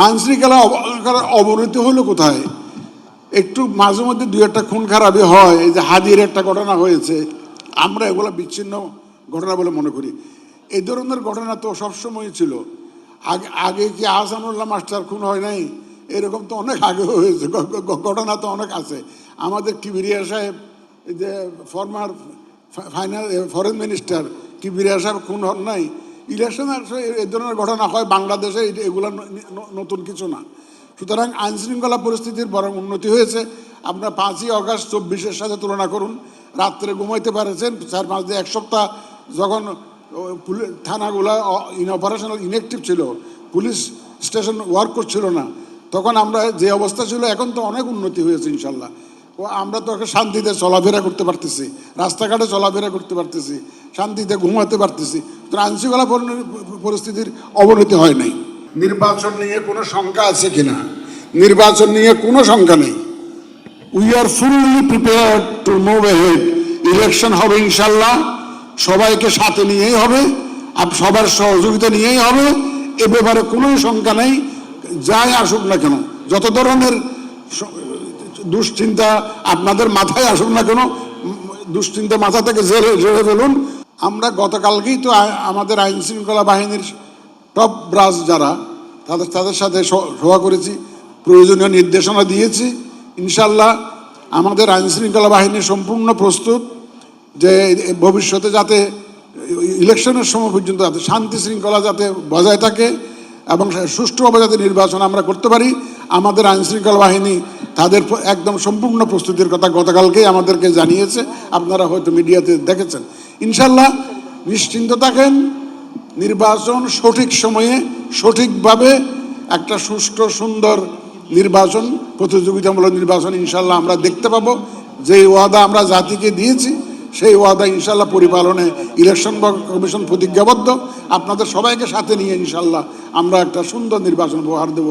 আইনশৃঙ্খলা অব- অবনতি হলো কোথায়? একটু মাঝে মধ্যে দু একটা খুন খারাপই হয় যে হাদির একটা ঘটনা হয়েছে। আমরা এগুলো বিচ্ছিন্ন ঘটনা বলে মনে করি। এই ধরনের ঘটনা তো সবসময় ছিল। আগে আগে কি আহসানুল্লাহ মাস্টার খুন হয় নাই? এরকম তো অনেক আগে হয়েছে ঘটনা তো অনেক আছে। আমাদের কিবিরিয়া সাহেব যে former final foreign minister Kibria সাহেব খুন হন নাই? ইলেকশন এই ধরনের ঘটনা হয় বাংলাদেশে এগুলো নতুন কিছু না। সুতরাং আইন শৃঙ্খলা পরিস্থিতির বরং উন্নতি হয়েছে। আপনার পাঁচই অগাস্ট চব্বিশের সাথে তুলনা করুন। রাত্রে ঘুমাইতে পারেছেন, চার পাঁচ দিন এক সপ্তাহ যখন থানাগুলা ইন অপারেশনাল ইনএক্টিভ ছিল, পুলিশ স্টেশন ওয়ার্ক করছিল না, তখন আমরা যে অবস্থা ছিল, এখন তো অনেক উন্নতি হয়েছে ইনশাল্লাহ। ও আমরা তো শান্তিতে চলাফেরা করতে পারতেছি, রাস্তাঘাটে চলাফেরা করতে পারতেছি, শান্তিতে ঘুমাতে পারতেছি, তো আইনশৃঙ্খলা পরিস্থিতির অবনতি হয় নাই। নির্বাচন নিয়ে কোনো শঙ্কা আছে কিনা? নির্বাচন নিয়ে কোনো শঙ্কা নেই। We are fully prepare to move head election হবে ইনশাল্লাহ সবাইকে সাথে নিয়েই হবে, আর সবার সহযোগিতা নিয়েই হবে। এ ব্যাপারে কোনো শঙ্কা নেই। যাই আসুক না কেন, যত ধরনের দুশ্চিন্তা আপনাদের মাথায় আসুক না কেন, দুশ্চিন্তা মাথা থেকে জেলে জেলে ফেলুন। আমরা গতকালকেই তো আমাদের আইন শৃঙ্খলা বাহিনীর টপ ব্রাস যারা, তাদের তাদের সাথে সভা করেছি, প্রয়োজনীয় নির্দেশনা দিয়েছি। ইনশাল্লাহ আমাদের আইন শৃঙ্খলা বাহিনী সম্পূর্ণ প্রস্তুত, যে ভবিষ্যতে যাতে ইলেকশনের সময় পর্যন্ত যাতে শান্তি শৃঙ্খলা যাতে বজায় থাকে এবং সুষ্ঠুভাবে যাতে নির্বাচন আমরা করতে পারি, আমাদের আইন শৃঙ্খলা বাহিনী তাদের একদম সম্পূর্ণ প্রস্তুতির কথা গতকালকেই আমাদেরকে জানিয়েছে। আপনারা হয়তো মিডিয়াতে দেখেছেন। ইনশাল্লাহ নিশ্চিন্ত থাকেন, নির্বাচন সঠিক সময়ে সঠিকভাবে একটা সুষ্ঠু, সুন্দর নির্বাচন, প্রতিযোগিতামূলক নির্বাচন ইনশাল্লাহ আমরা দেখতে পাবো। যে ওয়াদা আমরা জাতিকে দিয়েছি, সেই ওয়াদা ইনশাল্লাহ পরিপালনে ইলেকশন কমিশন প্রতিজ্ঞাবদ্ধ। আপনাদের সবাইকে সাথে নিয়ে ইনশাল্লাহ আমরা একটা সুন্দর নির্বাচন উপহার দেব।